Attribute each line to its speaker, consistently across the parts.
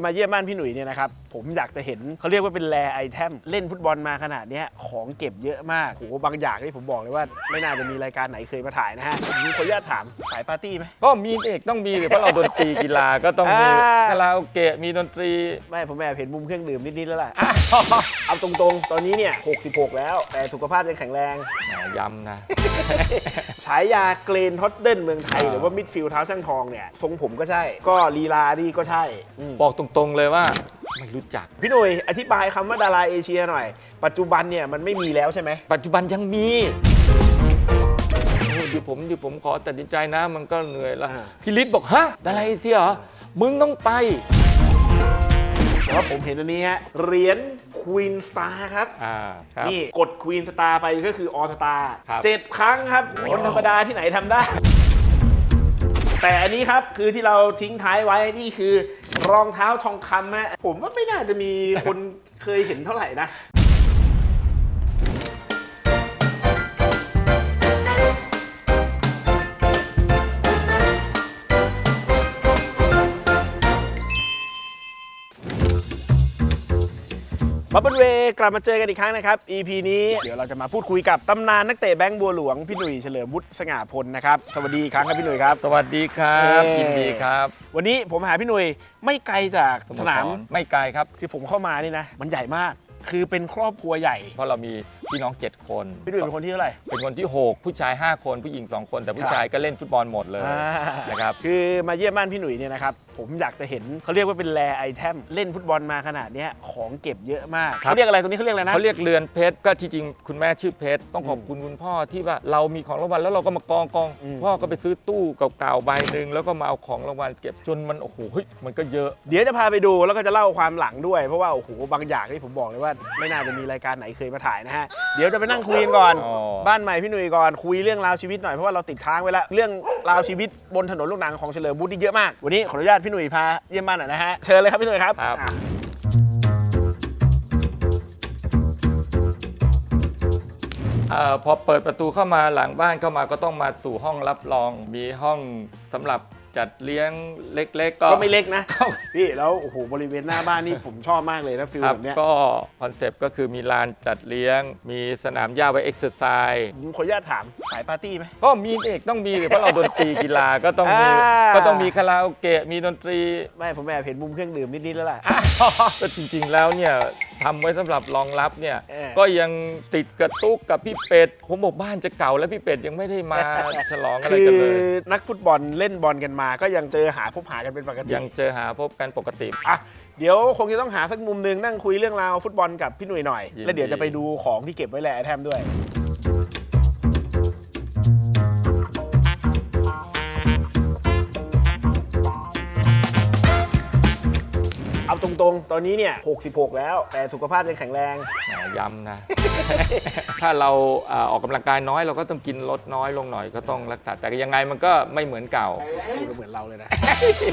Speaker 1: มาเยี่ยมบ้านพี่หนุ่ยเนี่ยนะครับ ผมอยากจะเห็นเขาเรียกว่าเป็นแรไอเทมเล่นฟุตบอลมาขนาดเนี้ยของเก็บเยอะมากโหบางอย่างที่ผมบอกเลยว่า ไม่น่าจะมีรายการไหนเคยมาถ่ายนะฮะผมขออนุญาตถามสายปาร์ตี้ไหม
Speaker 2: ก็มีเอกต้องมีเพราะเราดนตรีกีฬาก็ต้องมี
Speaker 1: อ่า
Speaker 2: คาราโอเกะมีดนตรี
Speaker 1: ไม่ผมแอบเห็นมุมเครื่องดื่มนิดๆแล้วล่ะเอาตรงๆ ตอนนี้เนี่ย 66 แล้ว แต่สุขภาพยังแข็งแรง
Speaker 2: แหมย้ำนะ
Speaker 1: ฉายาเกรนท็อตเดิลเมืองไทย
Speaker 2: อ่า
Speaker 1: หรือว่ามิดฟิลด์เท้าช่างทองเนี่ยทรงผมก็ใช่ ก็ลีลาดีก็ใช่อืม
Speaker 2: บอกตรงๆเลยว่าไม่รู้จัก
Speaker 1: พี่หนุ่ยอธิบายคำว่าดาราเอเชียหน่อย ปัจจุบันเนี่ยมันไม่มีแล้วใช่ไหม
Speaker 2: ปัจจุบันยังมีโอ้ยเดี๋ยวผมเดี๋ยวผมขอตัดสินใจนะมันก็เหนื่อยละ
Speaker 1: อ่า
Speaker 2: พี่ฤทธิ์บอกฮะดาราเอเชียเหรอมึงต้องไป
Speaker 1: แต่ว่าผมเห็นอันนี้ฮะเหรียญควีนสตาร์ครับ
Speaker 2: อ่าครับ
Speaker 1: นี่กดควีนสตาร์ไปก็คือออสตาร์
Speaker 2: ครับ
Speaker 1: เจ็ดครั้งครับ คนธรรมดาที่ไหนทำได้ แต่อันนี้ครับคือที่เราทิ้งท้ายไว้นี่คือ รองเท้าทองคำฮะผมว่าไม่น่าจะมีคนเคยเห็นเท่าไหร่นะ บับเบิลเวย์กลับมาเจอกันอีกครั้งนะครับ EP นี้เดี๋ยวเราจะมาพูดคุยกับตำนานนักเตะแบงค์บัวหลวงพี่หนุ่ยเฉลิมวุฒิสง่าพลนะครับสวัสดีอีกครั้งครับพี่หนุ่ยครับ
Speaker 2: สวัสดีครับ
Speaker 1: เอ่อ
Speaker 2: ยินดีครับ
Speaker 1: วันนี้ผมหาพี่หนุ่ยไม่ไกลจาก
Speaker 2: สโม
Speaker 1: ส
Speaker 2: ส
Speaker 1: นาม
Speaker 2: รไม่ไกลครับ
Speaker 1: คือผมเข้ามานี่นะ มันใหญ่มาก คือเป็นครอบครัวใหญ่
Speaker 2: เพราะเรามี พี่น้อง 7 คน
Speaker 1: พี่หนุ่ยเป็นคนที่เท่าไหร่
Speaker 2: เป็นคนที่ 6 ผู้ชาย 5 คน ผู้หญิง 2 คน แต่ผู้
Speaker 1: ครับ
Speaker 2: ชายก็เล่นฟุตบอลหมดเลย
Speaker 1: อ่า
Speaker 2: นะครับ
Speaker 1: คือมาเยี่ยมบ้านพี่หนุ่ยเนี่ยนะครับ ผมอยากจะเห็นเขาเรียกว่าเป็นแรไอเทมเล่นฟุตบอลมาขนาดเนี้ยของเก็บเยอะมาก
Speaker 2: ครับ
Speaker 1: เขาเรียกอะไรตรงนี้เขาเรียกอะไรนะ
Speaker 2: เขาเรียกเรือนเพชรก็ที่จริงคุณแม่ชื่อเพชรต้องขอบคุณคุณพ่อที่ว่าเรามีของรางวัลแล้วเราก็มากองกอง
Speaker 1: อืม
Speaker 2: พ่อก็ไปซื้อตู้เก่าๆใบหนึ่งแล้วก็มาเอาของรางวัลเก็บจนมันโอ้โหเฮ้ยมันก็เยอะ
Speaker 1: เดี๋ยวจะพาไปดูแล้วก็จะเล่าความหลังด้วย เพราะว่าโอ้โหบางอย่างที่ผมบอกเลยว่า ไม่น่าจะมีรายการไหนเคยมาถ่ายนะฮะเดี๋ยวจะไปนั่งคุยกันก่อน
Speaker 2: อ๋อ
Speaker 1: บ้านใหม่พี่หนุ่ยก่อนคุยเรื่องราวชีวิตหน่อยเพราะว่าเราติดค้างไว้แล้วเรื่องราวชีวิตบนถนนลูกหนังของเฉลิมบุตรนี่เยอะมาก วันนี้ขออนุญาตพี่หนุ่ยพาเยี่ยมบ้านหน่อยนะฮะเชิญเลยครับพี่หนุ่ยครับ
Speaker 2: ครับ
Speaker 1: อะ
Speaker 2: เอ่อพอเปิดประตูเข้ามาหลังบ้านเข้ามาก็ต้องมาสู่ห้องรับรอง มีห้องสำหรับ จัดเลี้ยงเล็กๆ ก็
Speaker 1: ก็ไม่เล็กนะพี่แล้วโอ้โหบริเวณหน้าบ้านนี่ผมชอบมากเลยนะฟิล
Speaker 2: ครับ
Speaker 1: แบบเนี้ย
Speaker 2: ก็คอนเซปต์ก็คือมีลานจัดเลี้ยง มีสนามหญ้าไว้เอ็กซ์ไซส์
Speaker 1: ผมขออนุญาตถามสายปาร์ตี้ไหม
Speaker 2: ก็มีเอกต้องมีเพราะเราดนตรีกีฬาก็ต้องมี
Speaker 1: อ่า
Speaker 2: ก็ต้องมีคาราโอเกะมีดนตรี
Speaker 1: ไม่ผมแอบเห็นมุมเครื่องดื่มนิดๆแล้วล่ะ
Speaker 2: ก็จริงๆแล้วเนี่ย ทำไว้สำหรับรองรับเนี่ย
Speaker 1: เออ
Speaker 2: ก็ยังติดกระตุกกับพี่เป็ดผมบอกบ้านจะเก่าแล้วพี่เป็ดยังไม่ได้มา ฉลองอะไร
Speaker 1: คือ
Speaker 2: กันเลย
Speaker 1: นักฟุตบอลเล่นบอลกันมา ก็ยังเจอหาพบหากันเป็นปกติ
Speaker 2: ยังเจอหาพบกันปกติ
Speaker 1: อะเดี๋ยวคงจะต้องหาสักมุมหนึงนั่งคุยเรื่องราวฟุตบอลกับพี่หนุ่ยหน่อย
Speaker 2: ยินดี
Speaker 1: แล้วเดี๋ยวจะไปดูของที่เก็บไว้แหละแทมด้วย รงๆ ตอนนี้เนี่ย 66 แล้ว แต่สุขภาพยังแข็งแรง
Speaker 2: แหมย้ำนะ ถ้าเราอ่าออกกำลังกายน้อยเราก็ต้องกินลดน้อยลงหน่อยก็ต้องรักษา แต่ยังไงมันก็ไม่เหมือนเก่า
Speaker 1: พูดแล้วเหมือนเราเลยนะ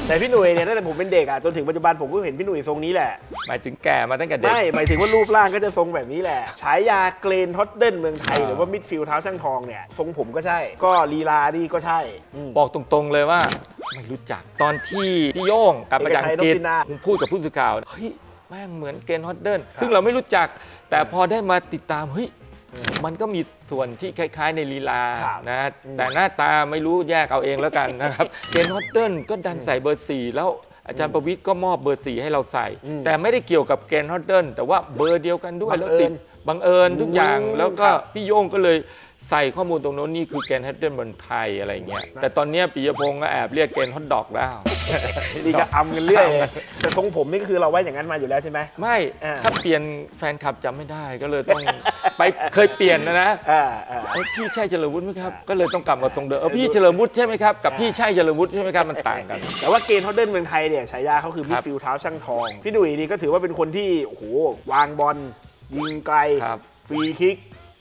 Speaker 1: แต่พี่หนุ่ยเนี่ยตั้งแต่ผมเป็นเด็กอะจนถึงปัจจุบันผมก็เห็นพี่หนุ่ยทรงนี้แหละ
Speaker 2: หมายถึงแก่มาตั้งแต่เด็ก
Speaker 1: ไม่หมายถึงว่ารูปร่างก็จะทรงแบบนี้แหละฉายาเกรนท็อตเดิลเมืองไทย
Speaker 2: อ่า
Speaker 1: หรือว่ามิดฟิลด์เท้าช่างทองเนี่ย ทรงผมก็ใช่ ก็ลีลาดีก็ใช่อืม
Speaker 2: บอกตรงๆเลยว่า ไม่รู้จัก ตอนที่พี่โย่งกลับมาจากอังกฤษ
Speaker 1: เอกชัยนพจินดา
Speaker 2: ผมพูดกับผู้สื่อข่าวเฮ้ยแม่งเหมือนเกนฮอตเดิลซึ่งเราไม่รู้จัก แต่พอได้มาติดตามเฮ้ยมันก็มีส่วนที่คล้าย ๆ ในลีลา
Speaker 1: ครับ
Speaker 2: นะแต่หน้าตาไม่รู้แยกเอาเองแล้วกันนะครับ เกนฮอตเดิลก็ดันใส่เบอร์สี่แล้ว อาจารย์ประวิทย์ก็มอบเบอร์สี่ให้เราใส่
Speaker 1: อืม
Speaker 2: แต่ไม่ได้เกี่ยวกับเกนฮอตเดิลแต่ว่าเบอร์เดียวกันด้วย
Speaker 1: บัง
Speaker 2: แล้ว
Speaker 1: เอิญ
Speaker 2: ติดบังเอิญทุกอย่าง
Speaker 1: อืม
Speaker 2: แล้วก็
Speaker 1: ครับ
Speaker 2: พี่โย่งก็เลยใส่ข้อมูลตรงโน้นนี่คือเกนฮอตเดิลบนไทยอะไรเงี้ยแต่ตอนเนี้ยปิยพงศ์ก็แอบเรียกเกนฮอตดอกแล้ว
Speaker 1: นี่ก็อำกันเรื่อยเลยแต่ทรงผมนี่ก็คือเราไว้อย่างนั้นมาอยู่แล้วใช่ไหม
Speaker 2: ไม่
Speaker 1: อ่า
Speaker 2: ถ้าเปลี่ยนแฟนคลับจำไม่ได้ก็เลยต้อง ไปเคยเปลี่ยนนะนะ
Speaker 1: อ่าอ่า
Speaker 2: เอ้ยพี่ใช่เฉลิมวุฒิไหมครับก็เลยต้องกลับมาทรงเดิมเออพี่เฉลิมวุฒิใช่ไหมครับกับพี่ใช่เฉลิมวุฒิใช่ไหมครับมันต่างกัน
Speaker 1: แต่ว่าเกณฑ์ท็อตเดิลเมืองไทยเนี่ยฉายาเขาคือมิดฟิลด์เท้าช่างทอง พี่ดุยนี่ก็ถือว่าเป็นคนที่โอ้โหวางบอลยิงไกล
Speaker 2: ครับ
Speaker 1: ฟรีคิก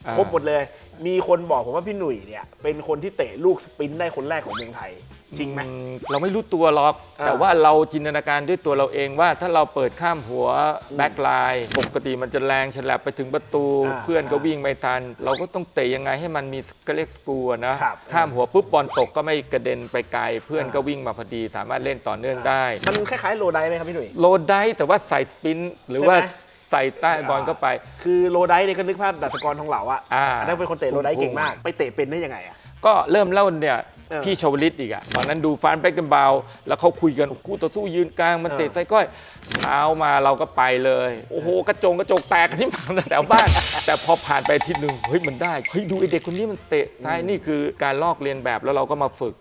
Speaker 2: อ่า
Speaker 1: ครบหมดเลย มีคนบอกผมว่าพี่หนุ่ยเนี่ยเป็นคนที่เตะลูกสปรินต์ได้คนแรกของเมืองไทย จริงไหม
Speaker 2: อืมเราไม่รู้ตัวหรอก
Speaker 1: อ่า
Speaker 2: แต่ว่าเราจินตนาการด้วยตัวเราเองว่าถ้าเราเปิดข้ามหัวแบ็คไลน์ปกติมันจะแรงฉลับไปถึงประตู
Speaker 1: อ่า
Speaker 2: เพื่อนก็วิ่งไม่ทัน เราก็ต้องเตะยังไงให้มันมีก็เรียกสกรูอะนะ
Speaker 1: ครับ
Speaker 2: ข้ามหัวปุ๊บบอลตกก็ไม่กระเด็นไปไกล เพื่อนก็วิ่งมาพอดี สามารถเล่นต่อเนื่องได้
Speaker 1: มันคล้ายๆโลไดไหมครับพี่หนุ่ย
Speaker 2: โลดได้แต่ว่าใส่สปิน หรือ
Speaker 1: ใช่ไหม
Speaker 2: ว่าใส่ใต้บอลเข้าไป
Speaker 1: คือโลไดเนี่ยก็นึกภาพดัชกรทองเหลาอะ
Speaker 2: อ่า
Speaker 1: อันนั้นเป็นคนเตะโลไดเก่งมาก ไปเตะเป็นได้ยังไงอะ
Speaker 2: ก็เริ่มเล่าเนี่ย
Speaker 1: เออ
Speaker 2: พี่ชวลิตอีกอะตอนนั้นดูฟานแบ็กกันบาวแล้วเขาคุยกันคู่ต่อสู้ยืนกลางมัน
Speaker 1: เออ
Speaker 2: เตะไส้ก้อยเท้ามาเราก็ไปเลย โอ้โห กระจงกระจกแตกกันที่ฝั่งแถวบ้าน แต่พอผ่านไปอาทิตย์หนึ่งเฮ้ยมันได้เฮ้ยดูไอเด็กคนนี้มันเตะซ้ายนี่คือการลอกเรียนแบบแล้วเราก็มาฝึก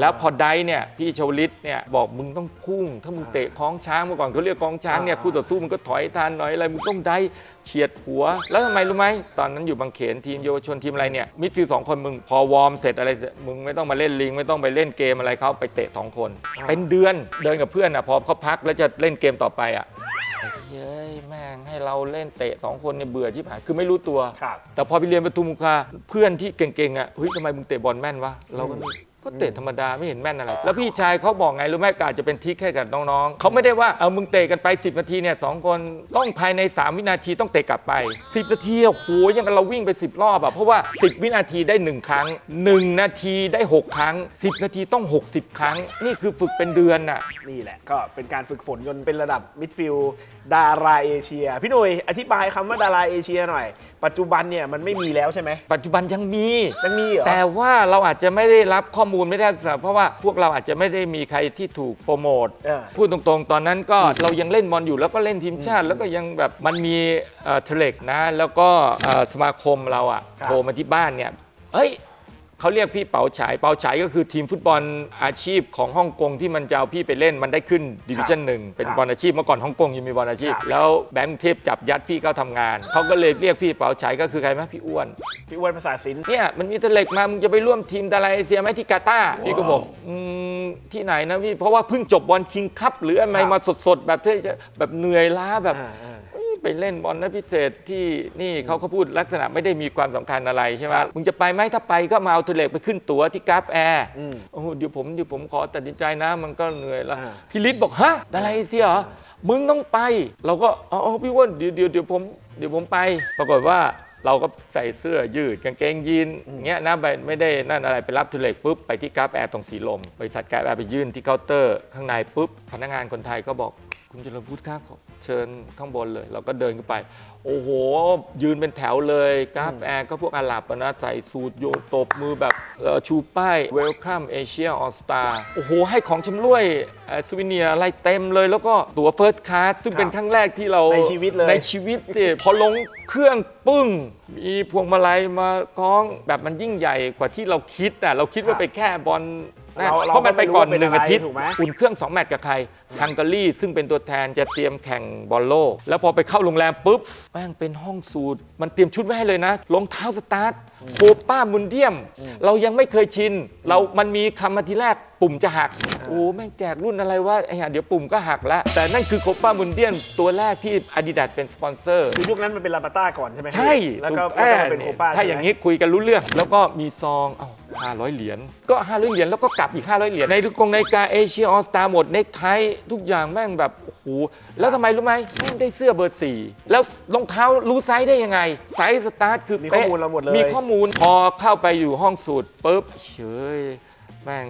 Speaker 2: แล้วพอได้เนี่ยพี่ชวลิตเนี่ยบอกมึงต้องพุ่ง ถ้ามึงเตะคล้องช้างเมื่อก่อนเขาเรียกคล้องช้างเนี่ย
Speaker 1: อ่า
Speaker 2: คู่ต่อสู้มันก็ถอยทันหน่อยอะไรมึงต้องได้เฉียดหัว แล้วทำไมรู้ไหมตอนนั้นอยู่บางเขนทีมเยาวชนทีมอะไรเนี่ยมิดฟิลด์สองคนมึงพอวอร์มเสร็จอะไรเสร็จมึงไม่ต้องมาเล่นลิงไม่ต้องไปเล่นเกมอะไรเขาไปเตะสองคน เป็นเดือนเดินกับเพื่อนอะพอเขาพักแล้วจะเล่นเกมต่อไปอะเย้ยแม่งให้เราเล่นเตะสองคนเนี่ยเบื่อชิบหายคือไม่รู้ตัว
Speaker 1: ครับ
Speaker 2: แต่พอไปเรียนประตูมุคาเพื่อนที่เก่งๆอะเฮ้ยทำไมมึงเตะบอลแม่นวะเราก็ไม่ ก็เตะธรรมดาไม่เห็นแม่นอะไร แล้วพี่ชายเขาบอกไงรู้ไหมกอาจจะเป็นทริกให้กับน้องๆเขาไม่ได้ว่าเอามึงเตะกันไป 10 นาทีเนี่ยสองคนต้องภายใน 3 วินาทีต้องเตะกลับไป 10 นาทีโอ้โหยังกับเราวิ่งไป 10 รอบอะเพราะว่า 10 วินาทีได้ 1 ครั้ง 1 นาทีได้ 6 ครั้ง 10 นาทีต้อง 60 ครั้ง นี่คือฝึกเป็นเดือนน่ะ
Speaker 1: นี่แหละ ก็เป็นการฝึกฝนจนเป็นระดับมิดฟิลด์ดาราเอเชีย พี่หนุ่ยอธิบายคำว่าดาราเอเชียหน่อยปัจจุบันเนี่ยมันไม่มีแล้วใช่ไหม
Speaker 2: ปัจจุบันยังมี
Speaker 1: ยังมีเหรอ
Speaker 2: แต่ว่าเราอาจจะไม่ได้รับข้อมูลไม่ได้สักเพราะว่าพวกเราอาจจะไม่ได้มีใครที่ถูกโปรโมท
Speaker 1: เออ
Speaker 2: พูดตรงๆ ตอนนั้นก็เรายังเล่นบอลอยู่แล้วก็เล่นทีมชาติ แล้วก็ยังแบบมันมีเทเล็กนะ แล้วก็เอ่อสมาคมเราอะ
Speaker 1: ครับ
Speaker 2: โทรมาที่บ้านเนี่ยเฮ้ย เขาเรียกพี่เป๋าฉาย เป๋าฉายก็คือทีมฟุตบอลอาชีพของฮ่องกงที่มันจะเอาพี่ไปเล่นมันได้ขึ้นดิวิชั่นหนึ่งเป็น
Speaker 1: ครับ
Speaker 2: บอลอาชีพเมื่อก่อนฮ่องกงยังมีบอลอาชีพ
Speaker 1: ครับ
Speaker 2: แล้วแบงค์เทพจับยัดพี่เข้าทำงาน เขาก็เลยเรียกพี่เป๋าฉายก็คือใครไหมพี่อ้วน
Speaker 1: พี่อ้วนภาษาศิลป์
Speaker 2: เนี่ยมันมีเทเล็กมา มึงจะไปร่วมทีมดาราเอเชียไหมที่กาตาร์พี่ก็บอกอืมที่ไหนนะพี่เพราะว่าเพิ่งจบบอลคิงคัพหรืออะไร
Speaker 1: ครับ
Speaker 2: มาสดๆแบบที่จะแบบเหนื่อยล้าแบบ
Speaker 1: อ่าอ่า
Speaker 2: เอ้ย ไปเล่นบอลนัดพิเศษที่นี่เขาก็พูดลักษณะไม่ได้มีความสำคัญอะไรใช่ไหม
Speaker 1: ครับ
Speaker 2: มึงจะไปไหมถ้าไปก็มาเอาเทเล็กไปขึ้นตั๋วที่กราฟแอร์
Speaker 1: อืม
Speaker 2: โอ้โหเดี๋ยวผมเดี๋ยวผมขอตัดสินใจนะ มันก็เหนื่อยแล้ว
Speaker 1: อ่า
Speaker 2: พี่ฤทธิ์บอกฮะดาราเอเชียเหรอมึงต้องไป เราก็อ๋อพี่อ้วนเดี๋ยวเดี๋ยวเดี๋ยวผมเดี๋ยวผมไป ปรากฏว่าเราก็ใส่เสื้อยืดกางเกงยีนอย่างเงี้ยนะไปไม่ได้นั่นอะไรไปรับทุเล็กปุ๊บไปที่กราฟแอร์ตรงสีลมบริษัทกราฟแอร์ไปยื่นที่เคาน์เตอร์ข้างในปุ๊บพนักงานคนไทยก็บอก คุณเจริญพูดครับขอ เชิญข้างบนเลย เราก็เดินขึ้นไป โอ้โห ยืนเป็นแถวเลยกราฟแอร์ก็พวกอาหรับอะนะใส่สูทโยนตบมือแบบเอ่อชูป้าย Welcome Asia All Star โอ้โห ให้ของชำร่วยสวิเนียอะไรเต็มเลย แล้วก็ตั๋ว First Class ซึ่งเป็นครั้งแรกที่เรา
Speaker 1: ในชีวิตเลย
Speaker 2: ในชีวิตสิพอลงเครื่องปึ้ง มีพวงมาลัยมาคล้องแบบมันยิ่งใหญ่กว่าที่เราคิดอะเราคิดว่าไปแค่บอล นะ
Speaker 1: เราเรา
Speaker 2: เพราะมันไปก่อน
Speaker 1: ก็ไม่รู้ว่าเป็น
Speaker 2: หนึ่งอาทิตย์
Speaker 1: อะไรถูกไหม
Speaker 2: อุ่นเครื่อง2แมตช์กับใครฮังการีซึ่งเป็นตัวแทนจะเตรียมแข่งบอลโลก แล้วพอไปเข้าโรงแรมปุ๊บแม่งเป็นห้องสูตร มันเตรียมชุดไว้ให้เลยนะรองเท้าสตาร์ทโคป้ามุนเดียม เรายังไม่เคยชิน เรามันมีคำมาทีแรกปุ่มจะหัก โอ้แม่งแจกรุ่นอะไรว่าไอ้ห่าเดี๋ยวปุ่มก็หักแล้ว แต่นั่นคือโคป้ามุนเดียมตัวแรกที่ Adidas เป็นสปอนเซอร์
Speaker 1: คือยุคนั้นมันเป็นลาปาต้าก่อนใช่ไหม
Speaker 2: ใช่
Speaker 1: แล้วก็
Speaker 2: ถู
Speaker 1: แล้วก็มาเป็นโคป้า
Speaker 2: ถ้า
Speaker 1: ใช่ไหม
Speaker 2: อย่างนี้คุยกันรู้เรื่อง แล้วก็มีซอง เอ้า ห้าร้อยเหรียญก็ห้าร้อยเหรียญแล้วก็กลับอีกห้าร้อยเหรียญในทุกกงในกาเอเชียออสตาหมดเนกไททุกอย่างแม่งแบบโอ้โหแล้วทำไมรู้ไหมแม่งได้เสื้อเบอร์สี่แล้วรองเท้ารู้ไซส์ได้ยังไง ไซส์สตาร์ทคือ
Speaker 1: มีข้อ
Speaker 2: ป๊ะ
Speaker 1: มูลเราหมดเลย
Speaker 2: มีข้อมูลพอเข้าไปอยู่ห้องสูตรปุ๊บเฉยแม่ง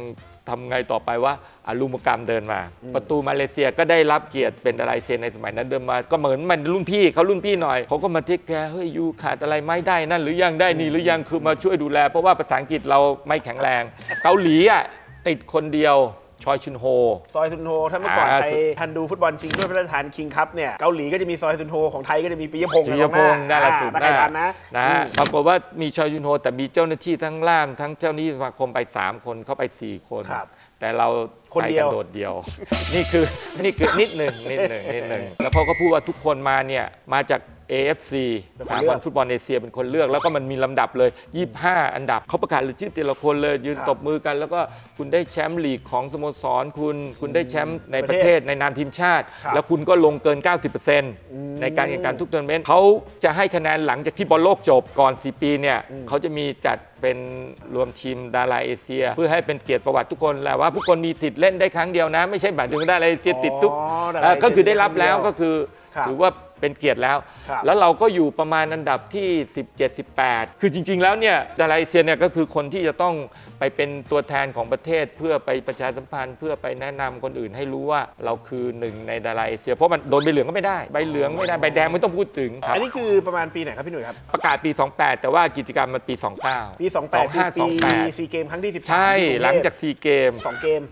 Speaker 2: ทำไงต่อไปว่าอารุมกรรมเดินมา ประตูมาเลเซียก็ได้รับเกียรติเป็นดาราเซียนในสมัยนั้นเดินมา ก็เหมือนมันรุ่นพี่เขารุ่นพี่หน่อยเขาก็มาเทคแคร์เฮ้ยยูขาดอะไรไหม่ได้นั่นหรือยังได้นี่หรือยังคือมาช่วยดูแล เพราะว่าภาษาอังกฤษเราไม่แข็งแรง เกาหลีอะติดคนเดียว ชอยชุนโฮ
Speaker 1: ซอยซุนโฮถ้าเมื่อก่อน
Speaker 2: อ่า
Speaker 1: ใครทันดูฟุตบอลชิงถ้วยพระราชทานคิงคัพเนี่ยเกาหลีก็จะมีซอยซุนโฮของไทยก็จะมีปิยพงษ์
Speaker 2: จิยพงศ์
Speaker 1: นะ
Speaker 2: น่า
Speaker 1: ค
Speaker 2: รั
Speaker 1: รั
Speaker 2: ก
Speaker 1: บ
Speaker 2: สุด
Speaker 1: ถ้าใครทันนะ
Speaker 2: นะ
Speaker 1: อื
Speaker 2: ฮะ
Speaker 1: ม
Speaker 2: ปรากฏว่ามีชอยชุนโฮ แต่มีเจ้าหน้าที่ทั้งล่าม ทั้งเจ้าหน้าที่สมาคมไป 3 คนเข้าไป 4 คน
Speaker 1: ครับ
Speaker 2: แต่เรา
Speaker 1: คน
Speaker 2: ไป
Speaker 1: เดี
Speaker 2: กั
Speaker 1: ยว
Speaker 2: โดดเดียว นี่คือนี่คือนิดหนึ่งนิดหนึ่งนิดหนึ่งแล้วพอเขาพูดว่าทุกคนมาเนี่ยมาจาก AFC
Speaker 1: เป็นค
Speaker 2: สาน
Speaker 1: เลือก
Speaker 2: พันธ์ฟุตบอลเอเชียเป็นคนเลือก แล้วก็มันมีลำดับเลย 25 อันดับเขาประกาศรายชื่อแต่ละคนเลยยืน
Speaker 1: ครับ
Speaker 2: ตบมือกัน แล้วก็คุณได้แชมป์ลีกของสโมสรคุณคุณได้แชมป์ใน
Speaker 1: ป
Speaker 2: ประระ
Speaker 1: เท
Speaker 2: เท
Speaker 1: ศ
Speaker 2: ศในนามทีมชาติ
Speaker 1: ครับ
Speaker 2: แล้วคุณก็ลงเกิน 90%ในการแข่งขันทุกทัวร์นาเมนต์เขาจะให้คะแนนหลังจากที่บอลโลกจบก่อน 4 ปีเนี่ยเขาจะมีจัดเป็นรวมทีมดาราเอเชีย เพื่อให้เป็นเกียรติประวัติทุกคนแหละว่าทุกคนมีสิทธิ์เล่นได้ครั้งเดียวนะ ไม่ใช่หมายถึงดาราเอเชียติดทุก
Speaker 1: อ๋อดารา
Speaker 2: เอ่อก็คือ
Speaker 1: เอเชีย
Speaker 2: ได้รับแล้ว
Speaker 1: ครั้งเดียว
Speaker 2: ก็คือ
Speaker 1: ครับ
Speaker 2: ถือว่า เป็นเกียรติแล้ว
Speaker 1: ครับ
Speaker 2: แล้วเราก็อยู่ประมาณอันดับที่ 17 18 คือจริง ๆ แล้วเนี่ยดาราเอเชียเนี่ยก็คือคนที่จะต้องไปเป็นตัวแทนของประเทศเพื่อไปประชาสัมพันธ์ เพื่อไปแนะนำคนอื่นให้รู้ว่าเราคือหนึ่งในดาราเอเชีย เพราะมันโดนใบเหลืองก็ไม่ได้ใบเหลืองไม่ได้ใบแดงไม่ต้องพูดถึงครับ
Speaker 1: อันนี้คือประมาณปีไหนครับพี่หนุ่ยครับ
Speaker 2: ประกาศปี 28 แต่ว่ากิจกรรมมันปี 29
Speaker 1: ปี 28คือปี
Speaker 2: 2528
Speaker 1: ซีเกมครั้งที่ 13
Speaker 2: ใช่
Speaker 1: ที่กรุเทพ
Speaker 2: หลังจากซีเกม
Speaker 1: สองเกม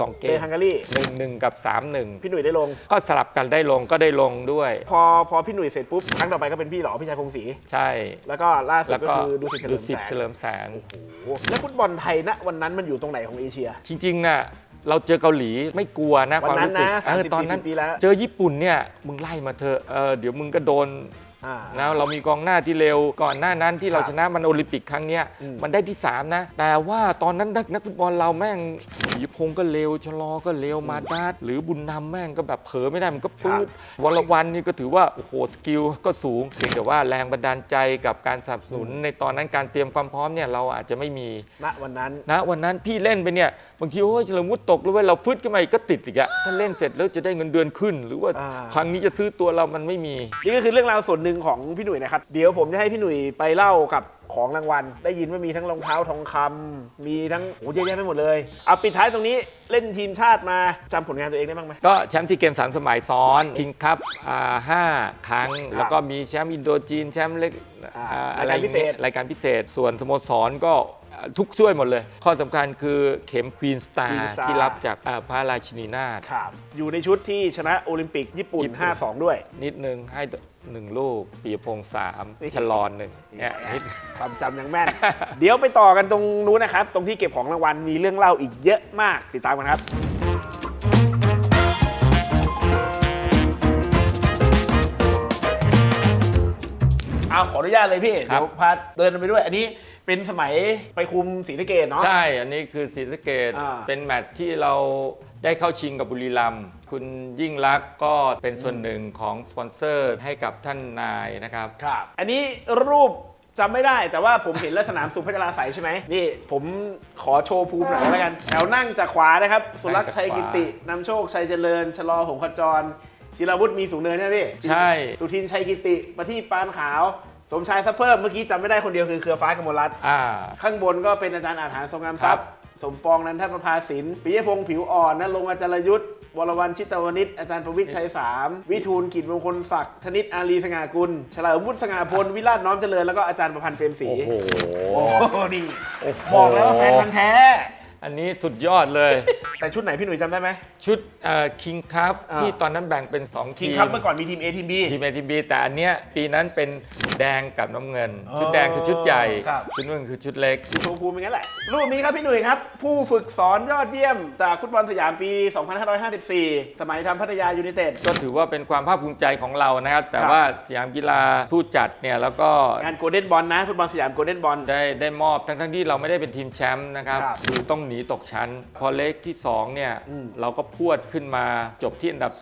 Speaker 2: 2เก
Speaker 1: เจอ
Speaker 2: ม
Speaker 1: ฮังการี
Speaker 2: หนึ่งหนึ่งกับสามหนึ่ง
Speaker 1: พี่หนุ่ยได้ลง
Speaker 2: ก็สลับกันได้ลงก็ได้ลงด้วย
Speaker 1: พอพอพี่หนุ่ยเสร็จปุ๊บครั้งต่อไปก็เป็นพี่หรอพี่ชายคงศรี
Speaker 2: ใช่
Speaker 1: แล้วก็ล่าสุด
Speaker 2: แล้ว
Speaker 1: ก็
Speaker 2: ก็
Speaker 1: คือดูสิตเฉลิ
Speaker 2: ดู
Speaker 1: ม
Speaker 2: สิท
Speaker 1: แส
Speaker 2: ธิ์
Speaker 1: ง
Speaker 2: เฉลิมแสน
Speaker 1: โอ้โหแล้วฟุตบอลไทยณวันนั้นมันอยู่ตรงไหนของเอเชีย
Speaker 2: จริงๆน่ะเราเจอเกาหลีไม่กลัวนะ
Speaker 1: วั
Speaker 2: ความ
Speaker 1: นนั้น
Speaker 2: รู้สึก
Speaker 1: นะ
Speaker 2: เออ
Speaker 1: 30
Speaker 2: ตอนนั้น
Speaker 1: 40ปีแล้ว
Speaker 2: เจอญี่ปุ่นเนี่ยมึงไล่มาเถอะเออเดี๋ยวมึงก็โดน
Speaker 1: อ่า
Speaker 2: นะเรามีกองหน้าที่เร็วก่อนหน้านั้นที่เรา
Speaker 1: ครับ
Speaker 2: ชนะมันโอลิมปิกครั้งเนี้ย
Speaker 1: อืม
Speaker 2: มันได้ที่ 3 นะ แต่ว่าตอนนั้นนักนักฟุตบอลเราแม่งหยีพงษ์ก็เร็วชะลอก็เร็วมาดาดหรือบุญนำแม่งก็แบบเผลอไม่ได้มันก็ปื๊ดวันละวันนี่ก็ถือว่า โอ้โห สกิลก็สูงเพียงแต่ว่าแรงบันดาลใจกับการสนับสนุน ในตอนนั้นการเตรียมความพร้อมเนี่ยเราอาจจะไม่มี
Speaker 1: ณวันนั้น
Speaker 2: นะวันนั้นพี่เล่นไปเนี่ยบางทีโอ้ยเฉลิมวุฒิตกแล้วเว้ยเราฟึดขึ้นมาอีกก็ติดอีกอะถ้าเล่นเสร็จแล้วจะได้เงินเดือนขึ้น หรือว่า
Speaker 1: อ่า
Speaker 2: ครั้งนี้จะซื้อตัวเรามันไม่มี
Speaker 1: นี่ก็คือเรื่องราวส่วนหนึ่งของพี่หนุ่ยนะครับ เดี๋ยวผมจะให้พี่หนุ่ยไปเล่ากับของรางวัล ได้ยินว่ามีทั้งรองเท้าทองคำมีทั้งโอ้เยอะแยะไปหมดเลย เอาปิดท้ายตรงนี้เล่นทีมชาติมาจำผลงานตัวเองได้บ้างไหม
Speaker 2: ก็แชมป์ที่เกมสามสมัยซ้อนคิงคัพอ่าห้าครั้ง แล้วก็มีแชมป์อินโดจีนแชมป์เล็ก
Speaker 1: อ่า
Speaker 2: อ่ารา
Speaker 1: ยการพิเศษ
Speaker 2: รายการพิเศษ ส่วนสโมสรก็ทุกช่วยหมดเลย ข้อสำคัญคือเข็มควีนสตา
Speaker 1: Queen
Speaker 2: ร์
Speaker 1: Star
Speaker 2: ที่รับจากอ่าพระราชินีนาถ
Speaker 1: ครับอยู่ในชุดที่ชนะโอลิมปิกญี่ปุ่น
Speaker 2: ญี่ปุ่น
Speaker 1: 5-2 ด้วย
Speaker 2: นิดนึงให้ หนึ่งลูกปียพงษ์สาม
Speaker 1: นี่
Speaker 2: ชะลอนหนึ่งเนี่ยนิด
Speaker 1: ความจำยังแม่น เดี๋ยวไปต่อกันตรงนู้นนะครับ ตรงที่เก็บของรางวัลมีเรื่องเล่าอีกเยอะมากติดตามกันครับ เอาขออนุญาตเลยพี่
Speaker 2: ครับ
Speaker 1: เดี๋ยวพาเดินไปด้วย อันนี้เป็นสมัยไปคุมศรีสะเกดเนาะ
Speaker 2: ใช่ อันนี้คือศรีสะเกด
Speaker 1: อ่า
Speaker 2: เป็นแมตช์ที่เราได้เข้าชิงกับบุรีรัมย์คุณยิ่งรักษณ์ก็เป็นส่วนหนึ่งของสปอนเซอร์ให้กับท่านนายนะครับ
Speaker 1: ครับ อันนี้รูปจำไม่ได้แต่ว่าผมเห็นแล้วสนามสุพัชราใสยใช่ไหมนี่ผมขอโชว์ภูมิหน่อยแล้วกัน แถวนั่งจากขวานะครับ สุรักษ์ชัยกิตินำโชคชัยเจริญ ชะลอหงขจร จิราวุฒิมีสูงเนินใช่ไหมพี่
Speaker 2: ใช่
Speaker 1: สุทินชัยกิติประทีปปานขาว สมชายซัพเพิ่มเมื่อกี้จำไม่ได้คนเดียวคือเครือฟ้ากมลรัตน์
Speaker 2: อ่า
Speaker 1: ข้างบนก็เป็นอาจารย์อาถรรพ์ทรงงามทรัพย์ สมปองนันทประภาสินปิยพงศ์ผิวอ่อนนรงค์อาจารยุทธ์วรวันชิตวนิชอาจารย์ประวิทย์ชัยสามวิทูลกิจมงคลศักดิ์ธนิตอารีสง่ากุลเฉลิมวุฒิสง่าพลวิราชน้อมเจริญแล้วก็อาจารย์ประพันธ์เปรมศรี
Speaker 2: โอ้โห
Speaker 1: โอ้โหนี่บอกแล้วว่าแฟนพันธ์แท้
Speaker 2: อันนี้สุดยอดเลย
Speaker 1: แต่ชุดไหนพี่หนุ่ยจำได้ไหม
Speaker 2: ชุดคิงคัพ
Speaker 1: อ่า
Speaker 2: ที่ตอนนั้นแบ่งเป็น2
Speaker 1: คิ
Speaker 2: ที
Speaker 1: ง
Speaker 2: ม
Speaker 1: คัพเมื่อก่อนมีทีม A ทีม B
Speaker 2: ทีมเอทีมบีแต่อันเนี้ยปีนั้นเป็นแดงกับน้ำเงิน
Speaker 1: อ๋อ
Speaker 2: ชุดแดงคือชุดใหญ่
Speaker 1: ครับ
Speaker 2: ชุดน้ำเงินคือชุดเล็ก
Speaker 1: โชว์ภูมิอย่างนั้นแหละ รูปนี้ครับพี่หนุ่ยครับ ผู้ฝึกสอนยอดเยี่ยมจากฟุตบอลสยามปี 2554 สมัยทำพัทยายูไนเต็ด
Speaker 2: ก็ถือว่าเป็นความภาคภูมิใจของเรานะครับ แต่
Speaker 1: ครับ
Speaker 2: ว่าสยามกีฬาผู้จัดเนี่ยแล้วก็
Speaker 1: งานโกลเด้นบอลนะ ฟุตบอลสยามโกลเด้นบอล
Speaker 2: ได้ได้มอบทั้งทั้งที่เราไม่ได้เป็นทีมแชมป์นะครับ
Speaker 1: ครับ
Speaker 2: คือต้องหนีตกชั้น พอเล็กที่2เนี่ย
Speaker 1: อืม
Speaker 2: เราก็พวดขึ้นมาจบที่อันดับ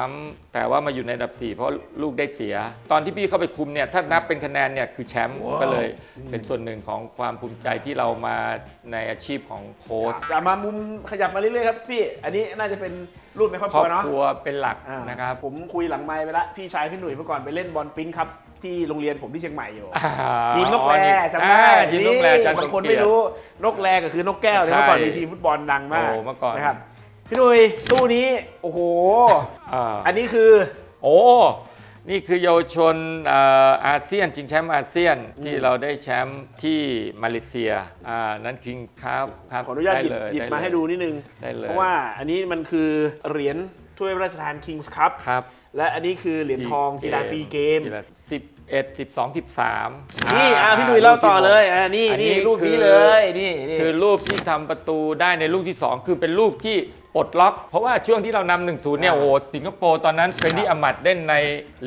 Speaker 2: 3 แต่ว่ามาอยู่ในอันดับ 4 เพราะลูกได้เสีย ตอนที่พี่เข้าไปคุมเนี่ยถ้านับเป็นคะแนนเนี่ยคือแชมป์ก็เลยเป็นส่วนหนึ่งของความภูมิใจที่เรามาในอาชีพของโค้ช
Speaker 1: จะมามุมขยับมาเรื่อยๆครับพี่ อันนี้น่าจะเป็นรูปในครอบ
Speaker 2: ค
Speaker 1: ค
Speaker 2: ร
Speaker 1: รั
Speaker 2: อ
Speaker 1: ว
Speaker 2: บ
Speaker 1: เนาะ
Speaker 2: ครัวเป็นหลัก
Speaker 1: อ่า
Speaker 2: นะครับ
Speaker 1: ผมคุยหลังไมค์ไปละพี่ชายพี่หนุ่ยเมื่อก่อนไปเล่นบอลปิ้นครับ ที่โรงเรียนผมที่เชียงใหม่อยู่
Speaker 2: อ่า
Speaker 1: ทีมนกแร
Speaker 2: อ๋อ
Speaker 1: จำได้
Speaker 2: อ่าทีมนกแรอาจารย์
Speaker 1: บา
Speaker 2: ส
Speaker 1: ง
Speaker 2: ม
Speaker 1: คน
Speaker 2: เกีย
Speaker 1: ไม่
Speaker 2: รติ
Speaker 1: รู้นกแรก็คือนกแก้ว
Speaker 2: ใช่
Speaker 1: แต่เมื่อก่อนมีทีมฟุตบอลดังมาก
Speaker 2: โอ้เมื่อก่อน
Speaker 1: นะครับพี่หนุ่ยตู้นี้โอ้โห
Speaker 2: อ่า
Speaker 1: อันนี้คือ
Speaker 2: โอ้นี่คือเยาวชนเอ่ออาเซียนชิงแชมป์อาเซียนที่เราได้แชมป์ที่มาเลเซียอ่านั้นคิงครับครับ
Speaker 1: ขออนุญาต
Speaker 2: ได้
Speaker 1: หยิบ
Speaker 2: เลย
Speaker 1: หยิบ
Speaker 2: ไเลย
Speaker 1: มาให้ดูนิดนึง
Speaker 2: ได้เลย
Speaker 1: เพราะว่าอันนี้มันคือเหรียญถ้วยพระราชทาน Kings Cup
Speaker 2: ครับ
Speaker 1: และอันนี้คือเหรียญทองกีฬาซีเกม
Speaker 2: กีฬาสิบเอ็ดสิบสองสิบสาม
Speaker 1: นี่อะพี่หนุ่ยเล่าต่อเลยอะนี่
Speaker 2: อันนี้
Speaker 1: นี่รูปนี้
Speaker 2: คือ
Speaker 1: เลยนี่นี่
Speaker 2: คือรูปที่ทำประตูได้ในลูกที่ 2 คือเป็นลูกที่ปลดล็อก เพราะว่าช่วงที่เรานำหนึ่งศูนย์เนี่ย
Speaker 1: อ่า
Speaker 2: โอ้โหสิงคโปร์ตอนนั้นเป็นที่อมัดเล่นใน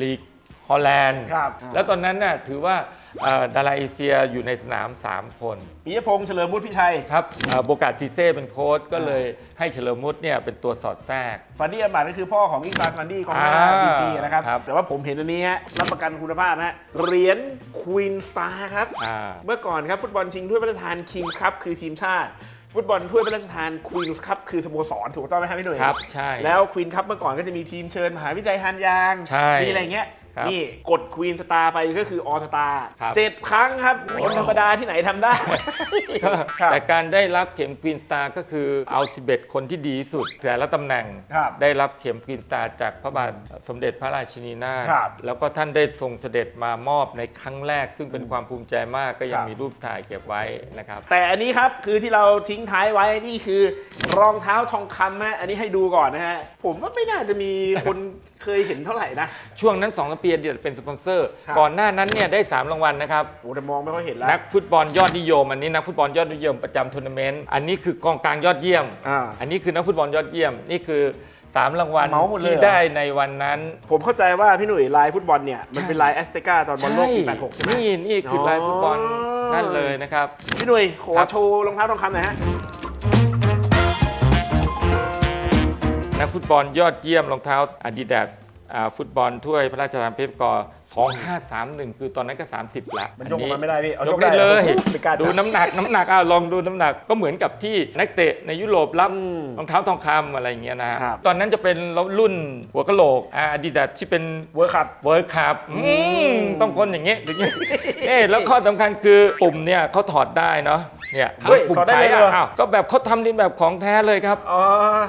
Speaker 2: ลีกฮอลแลนด์
Speaker 1: ครับ
Speaker 2: แล้วตอนนั้นน่ะถือว่า เอ่อดาราเอเชียอยู่ในสนาม 3 คน
Speaker 1: ปิยพงษ์เฉลิมวุฒิพิชัย
Speaker 2: ครับเอ่อโบกาซีเซ่เป็นโค้ชก็เลยให้เฉลิมมุตเนี่ยเป็นตัวสอดแทรก
Speaker 1: ฟันดี้อัมบัตก็คือพ่อของอิงซานฟันดี้ของ
Speaker 2: อ่า
Speaker 1: บีจีนะครับ
Speaker 2: ครับ
Speaker 1: แต่ว่าผมเห็นอันนี้ฮะรับประกันคุณภาพฮะเหรียญควีนสตาร์ครับ
Speaker 2: อ่า
Speaker 1: เมื่อก่อนครับ ฟุตบอลชิงถ้วยพระราชทานคิงส์คัพคือทีมชาติ ฟุตบอลถ้วยพระราชทานควีนส์คัพคือสโมสรถูกต้องไหมครับพี่หนุ่ย
Speaker 2: ครับใช่
Speaker 1: แล้วควีนคัพเมื่อก่อนก็จะมีทีมเชิญมหาวิทยาลัยฮันยาง
Speaker 2: ใช่
Speaker 1: มีอะไรเงี้ย
Speaker 2: ครับ
Speaker 1: นี่กดควีนสตาร์ไปก็คือออสตาร์
Speaker 2: ครับ
Speaker 1: เจ็ดครั้งครับคนธรรมดาที่ไหนทำได้ ครับ
Speaker 2: แต่การได้รับเข็มกรีนสตาร์ก็คือเอา11คนที่ดีที่สุด แต่ละตำแหน่ง
Speaker 1: ครับ
Speaker 2: ได้รับเข็มกรีนสตาร์จากพระบาทสมเด็จพระราชินีนาถ
Speaker 1: ครับ
Speaker 2: แล้วก็ท่านได้ทรงเสด็จมามอบในครั้งแรก ซึ่งเป็นความภูมิใจมากก็ยั
Speaker 1: ค
Speaker 2: ง
Speaker 1: รับ
Speaker 2: มีรูปถ่ายเก็บไว้นะครับ
Speaker 1: แต่อันนี้ครับคือที่เราทิ้งท้ายไว้นี่คือ รองเท้าทองคำฮะอันนี้ให้ดูก่อนนะฮะผมว่าไม่น่าจะมีคน เคยเห็นเท่าไหร่นะ
Speaker 2: ช่วงนั้น2ปีเดียวเป็นสปอนเซอร์
Speaker 1: ครับ
Speaker 2: ก่อนหน้านั้นเนี่ยได้ 3 รางวัลนะครับ
Speaker 1: โอ้แต่มองไม่ค่อยเห็นแล้ว
Speaker 2: นักฟุตบอลยอดนิยม อันนี้นักฟุตบอลยอดนิยมประจำทัวร์นาเมนต์ อันนี้คือกองกลางยอดเยี่ยม
Speaker 1: อ่า
Speaker 2: อันนี้คือนักฟุตบอลยอดเยี่ยม นี่คือ 3 รางวัล
Speaker 1: เหมาหมดเลย
Speaker 2: ที่
Speaker 1: เหรอ
Speaker 2: ได้ในวันนั้น
Speaker 1: ผมเข้าใจว่าพี่หนุ่ยลายฟุตบอลเนี่ยมันเป็นลายแอสเตกาตอนบอลโลกปี86ใช่ไหม
Speaker 2: นี่นี่คือลายฟุตบอล
Speaker 1: อ๋อ
Speaker 2: นั่นเลยนะครับ
Speaker 1: พี่หนุ่ยขอ
Speaker 2: ครับ
Speaker 1: โชว์รองเท้าทองคำหน่อยฮะ
Speaker 2: นักฟุตบอลยอดเยี่ยมรองเท้า Adidas อ่าฟุตบอลถ้วยพระราชทานเพปกอ 2531 คือตอนนั้นก็ 30ละ
Speaker 1: มันยกออกมาไม่ได้พี่เอา
Speaker 2: ย
Speaker 1: ย
Speaker 2: ก
Speaker 1: ก
Speaker 2: ได้
Speaker 1: ได้
Speaker 2: เลย
Speaker 1: ผมไม่กล้าจับ
Speaker 2: ดูน้ำหนักน้ำหนักอะลองดูน้ำหนักก็เหมือนกับที่นักเตะในยุโรปรับ
Speaker 1: อืม
Speaker 2: รองเท้าทองคำอะไรอย่างเงี้ยนะฮะ
Speaker 1: ครับ
Speaker 2: ตอนนั้นจะเป็นรุ่นหัวกะโหลกอาดิดาที่เป็น
Speaker 1: เวิร์คคัพ
Speaker 2: เวิร์คคัพต้องคนอย่างเงี้ยอย่างเงี้ยเอ๊ะแล้วข้อสำคัญคือปุ่มเนี่ยเขาถอดได้เนาะเนี่ย
Speaker 1: เฮ้ย
Speaker 2: ปุ่ม
Speaker 1: ถอดได้
Speaker 2: ไข
Speaker 1: เลยเหรอ
Speaker 2: อะอ้าวก็แบบเขาทำในแบบของแท้เลยครับ
Speaker 1: อ๋อ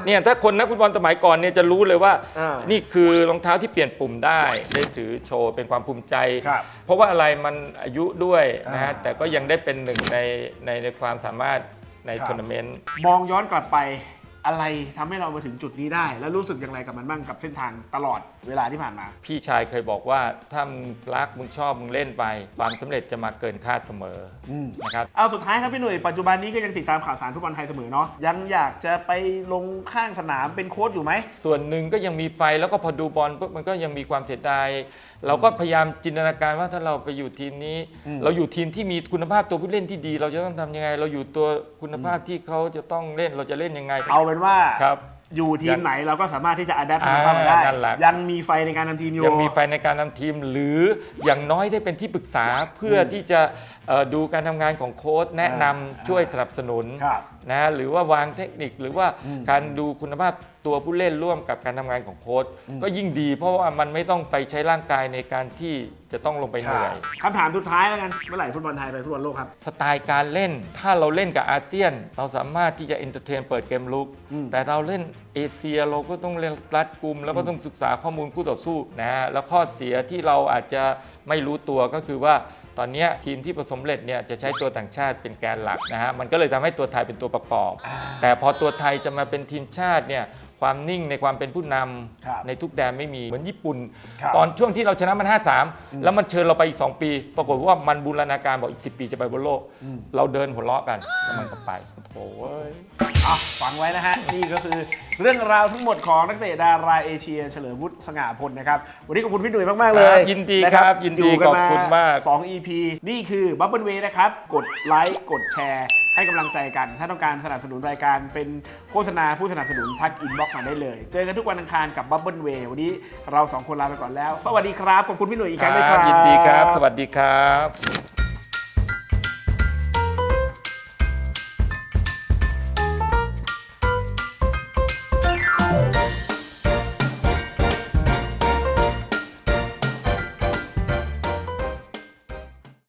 Speaker 2: เนี่ยถ้าคนนักฟุตบอลสมัยก่อนเนี่ยจะรู้เลยว่า
Speaker 1: อ่า
Speaker 2: นี่คือรองเท้าที่เปลี่ยนปุ่มได้ได้ถือโชว์เป็นความภูมิใจ
Speaker 1: ครับ
Speaker 2: เพราะว่าอะไรมันอายุด้วยนะ
Speaker 1: อ่า
Speaker 2: ฮะแต่ก็ยังได้เป็นหนึ่งในในในความสามารถใน
Speaker 1: ครับ
Speaker 2: ทัวร์นาเมนต์
Speaker 1: มองย้อนกลับไป อะไรทำให้เรามาถึงจุดนี้ได้ แล้วรู้สึกอย่างไรกับมันบ้างกับเส้นทางตลอดเวลาที่ผ่านมา
Speaker 2: พี่ชายเคยบอกว่าถ้ามึงรักมึงชอบมึงเล่นไป ความสำเร็จจะมาเกินคาดเสมออ
Speaker 1: ม
Speaker 2: นะครับ
Speaker 1: เอาสุดท้ายครับพี่หนุ่ยปัจจุบันนี้ก็ยังติดตามข่าวสารฟุตบอลไทยเสมอเนาะยังอยากจะไปลงข้างสนามเป็นโค้ชอยู่ไหม
Speaker 2: ส่วนหนึ่งก็ยังมีไฟแล้วก็พอดูบอลปุ๊บมันก็ยังมีความเสียดายเราก็พยายามจินตนาการว่าถ้าเราไปอยู่ทีมนี้
Speaker 1: อืม
Speaker 2: เราอยู่ทีมที่มีคุณภาพตัวผู้เล่นที่ดี เราจะต้องทำยังไง เราอยู่ตัวคุณภาพที่เขาจะต้องเล่นเราจะเล่นยังไง
Speaker 1: เอาเป็นว่า
Speaker 2: ครับ
Speaker 1: อยู่ทีมไหนเราก็สามารถที่จะอัดแอป
Speaker 2: อ่า
Speaker 1: เข้ามาได้
Speaker 2: นั่นแหละ
Speaker 1: ยังมีไฟในการทำทีมอยู่
Speaker 2: ยังมีไฟในการนำทีมหรืออย่างน้อยได้เป็นที่ปรึกษาเพื่อที่จะเอ่อดูการทำงานของโค้ชแนะนำ
Speaker 1: อ่า
Speaker 2: ช่วยสนับสนุน
Speaker 1: ครับ
Speaker 2: นะหรือว่าวางเทคนิคหรือว่าการดูคุณภาพ ตัวผู้เล่นร่วมกับการทำงานของโค้ชก็ยิ่งดี เพราะว่ามันไม่ต้องไปใช้ร่างกายในการที่จะต้องลงไปเหนื่อย
Speaker 1: คำถามสุดท้ายแล้วกันเมื่อไหร่ฟุตบอลไทยไปฟุตบอลโลกครับ
Speaker 2: สไตล์การเล่นถ้าเราเล่นกับอาเซียน เราสามารถที่จะเอนเตอร์เทนเปิดเกมลุก
Speaker 1: อืม
Speaker 2: แต่เราเล่นเอเชียเราก็ต้องเล่นรัดกลุ่มแล้วก็ต้องศึกษาข้อมูลคู่ต่อสู้นะฮะแล้วข้อเสียที่เราอาจจะไม่รู้ตัวก็คือว่าตอนเนี้ยทีมที่ประสบความสำเร็จเนี่ยจะใช้ตัวต่างชาติเป็นแกนหลักนะฮะมันก็เลยทำให้ตัวไทยเป็นตัวประกอบ แต่พอตัวไทยจะมาเป็นทีมชาติเนี่ย ความนิ่งในความเป็นผู้นำ
Speaker 1: ครับ
Speaker 2: ในทุกแดนไม่มีเหมือนญี่ปุ่น
Speaker 1: ครับ
Speaker 2: ตอนช่วงที่เราชนะมัน 5-3 แล้วมันเชิญเราไปอีก 2 ปี ปรากฏว่ามันบูรณาการบอกอีก 10 ปีจะไปบนโลกเราเดินหัวเราะกันแล้วมันก็ไปโถ่เว้ย
Speaker 1: อะฟังไว้นะฮะ นี่ก็คือเรื่องราวทั้งหมดของนักเตะดาราเอเชีย เฉลิมวุฒิสง่าพลนะครับ วันนี้ขอบคุณพี่หนุ่ยมาก ๆ เลย
Speaker 2: ครับยินดีครับยินดี
Speaker 1: อยู่กั
Speaker 2: ขอบคุณมาก
Speaker 1: 2 EP นี่คือบับเบิลเวนะครับ กดไลค์ กดแชร์ ให้กำลังใจกัน ถ้าต้องการสนับสนุนรายการเป็นโฆษณาผู้สนับสนุนทักอินบ็อกมาได้เลย เจอกันทุกวันอังคารกับบับเบิลเววันนี้เราสองคนลาไปก่อนแล้ว สวัสดีครับ ขอบคุณพี่หนุ่ยอีกครั้งด้วยครับ
Speaker 2: ยินดีครับ สวัสดีครับ